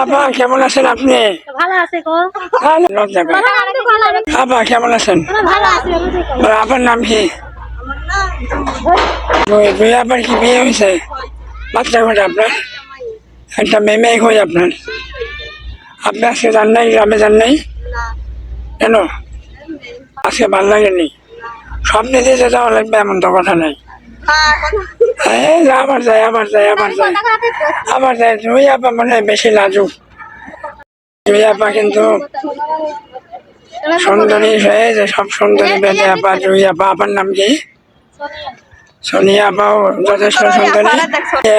আপা কেমন আছেন আপনি? ভালো আছে গো। আপা কেমন আছেন? আপনার নাম কি? দুই আবার কি বিয়ে হয়েছে? বাচ্চা কটা আপনার? একটা মেয়ে মেয়ে হয়ে আপনার? আপনি আজকে যান নাই গ্রামে যান নাই? কেন? আজকে ভালো লাগেনি স্বপ্নে দিয়ে যে যাওয়া লাগবে এমন তো কথা নাই। আবার যায় আবার যায় আবার যায়। আবার যায় দুই আপা মনে হয় বেশি লাজুক। দুই আপা কিন্তু সুন্দরী হয়ে যে সব সুন্দরী বেঁধে আপা জুই আপা আপার নাম কি? সোনিয়া আপাও যথেষ্ট সুন্দরী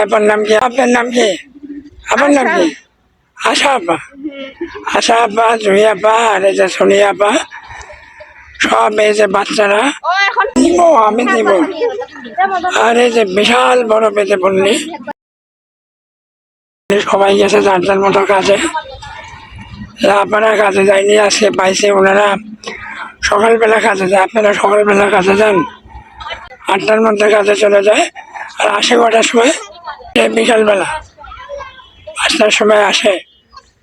আপার নাম কি? আপনার নাম কি? আমার নাম কি? আশা। আপা। আশা আপা জুই আপা আর এই যে সোনিয়া আপা। সব এই যে বাচ্চারা। দিব আমি দিব আর এই যে বিশাল বড় পেতে পড়লি। সবাই গেছে, যার যার মতো কাজে। আপনারা কাজে যায়নি আজকে, পাইছে ওনারা। সকালবেলা কাজে যায়, আপনারা সকালবেলা কাজে যান। আটটার মধ্যে কাজে চলে যায়। আর আসে কটার সময়? বিকালবেলা। পাঁচটার সময় আসে।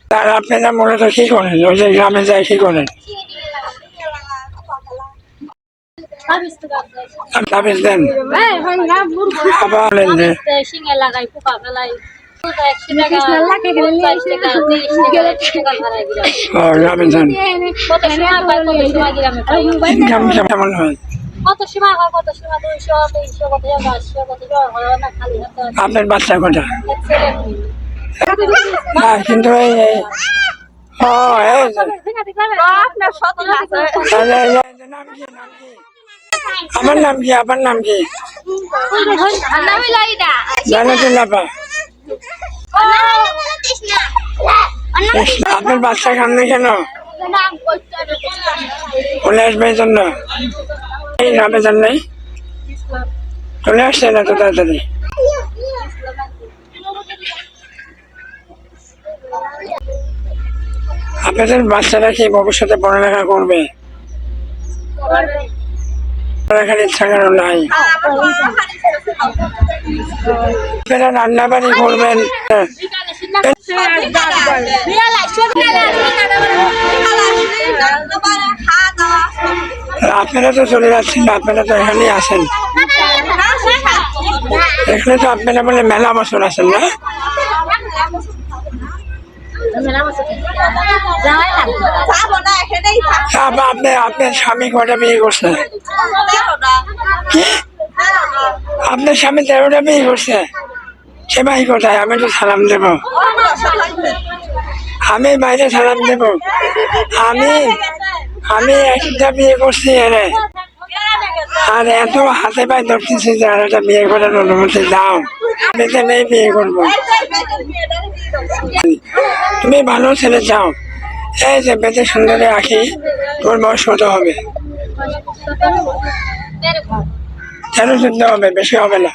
তার আপনারা মূলত কি করেন? ওই যে গ্রামে যায় কি করেন তাবিজ দেন আবার বলেন যে সিঙ্গে লাগাই পোকা ফেলাই একশো টাকা পঞ্চাশ টাকা তিরিশ টাকা একশো টাকা ভাড়া দিলাম ও, গ্রামে যান কত কত সময় গ্রামে পাই ইনকাম কেমন হয় কত সময় হয় কত সময় দুইশো তিনশো কত পাঁচশো কত হয় না খালি আপনার বাচ্চা কটা কিন্তু আমার নাম কি? আপনার নাম কি? নামি আপনার বাচ্চা কান্দে কেন? চলে আসবে জন্য। এই গ্রামে যান নাই চলে আসছে না তো তাড়াতাড়ি। আপনাদের বাচ্চারা কি ভবিষ্যতে পড়ালেখা করবে? পড়ালেখার ইচ্ছা নাই। আপনারা রান্না বাড়ি করবেন। আপনারা তো চলে যাচ্ছেন, আপনারা তো এখানেই আছেন। এখানে তো আপনারা বলে মেলা বছর আছেন না? আপনি আপনার স্বামী কটা বিয়ে করছে কি আপনার স্বামী তেরোটা বিয়ে করছে সে ভাই কোথায় আমি তো সালাম দেব আমি বাইরে সালাম দেব আমি আমি একটা বিয়ে করছি এরে আর এত হাতে পায়ে ধরতেছি যে আর একটা বিয়ে করার অনুমতি দাও আমি তো নেই বিয়ে করব তুমি ভালো ছেলে চাও এই যে বেঁচে সুন্দরে আঁকি তোর বয়স কত হবে? তেরো চোদ্দ হবে, বেশি হবে না।